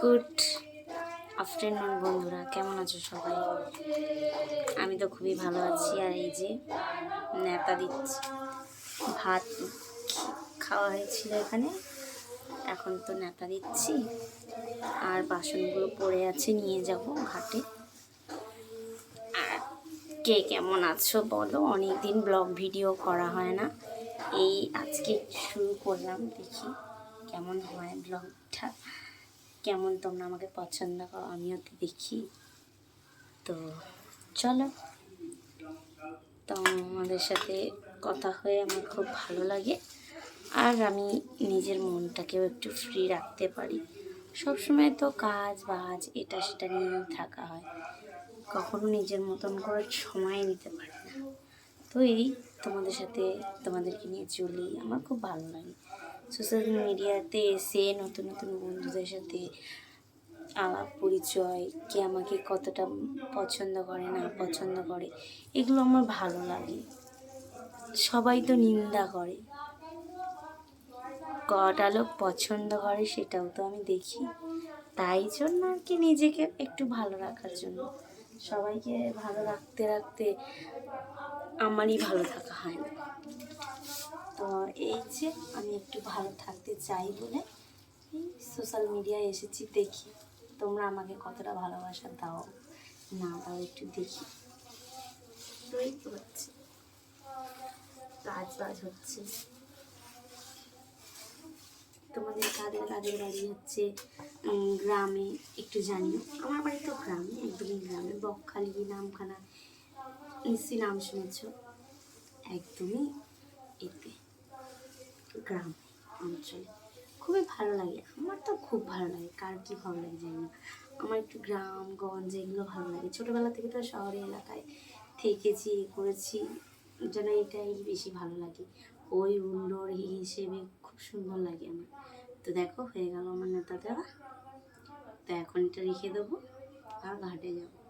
Good afternoon বন্ধুরা। কেমন আছো সবাই? আমি তো খুবই ভালো আছি। আর এই যে নেতা দিচ্ছি। ভাত খাওয়া হয়েছিল এখানে। এখন তো নেতা দিচ্ছি। আর বাসনগুলো পড়ে আছে, নিয়ে যাব ঘাটে। আর কে কেমন আছো বলো? অনেক দিন ব্লগ ভিডিও করা হয় না। এই আজকে শুরু করলাম। দেখি কেমন হয় ব্লগটা। কেমন তোমরা আমাকে পছন্দ করো, আমিও তো দেখি। তো চলো, তো আমাদের সাথে কথা হয়ে আমার খুব ভালো লাগে। আর আমি নিজের মনটাকেও একটু ফ্রি রাখতে পারি। সবসময় তো কাজ, বাজ, এটা সেটা নিয়েই থাকা হয়। কখনো নিজের মতন করে সময় নিতে পারি না। তো এই তোমাদের সাথে তোমাদেরকে নিয়ে চলি, আমার খুব ভালো লাগে। সোশ্যাল মিডিয়াতে এসে নতুন নতুন বন্ধুদের সাথে আলাপ পরিচয়, কে আমাকে কতটা পছন্দ করে, না পছন্দ করে, এগুলো আমার ভালো লাগে। সবাই তো নিন্দা করে। কটা লোক পছন্দ করে সেটাও তো আমি দেখি। তাই জন্য আর কি নিজেকে একটু ভালো রাখার জন্য। সবাইকে ভালো রাখতে রাখতে আমারই ভালো থাকা হয় না। তো এই যে আমি একটু ভালো থাকতে চাই বলে সোশ্যাল মিডিয়ায় এসেছি, দেখি। তোমরা আমাকে কতটা ভালোবাসা দাও, না দাও একটু দেখি। তো এই তো হচ্ছে। কাজ বাজ হচ্ছে। তোমাদের কাদের কাদের বাড়ি হচ্ছে? গ্রামে একটু জানিও। আমার বাড়ি তো গ্রামে, একদমই গ্রামে। বকখালি, নামখানা, নিশ্চয়ই নাম শুনেছ। একদমই এতে। গ্রাম অঞ্চলে। খুবই ভালো লাগে। আমার তো খুব ভালো লাগে। কার কি ভালো লাগে জানি না। আমার একটু গ্রাম, গঞ্জ এগুলো ভালো লাগে। ছোটোবেলা থেকে তো শহরে, এলাকায় থেকেছি করেছি। যেন এটাই বেশি ভালো লাগে। ওই উল্লোর হিসেবে খুব সুন্দর লাগে আমার। তো দেখো, হয়ে গেল আমার নেতা দেওয়া তো এখন এটা রেখে দেবো। আর ঘাটে যাব।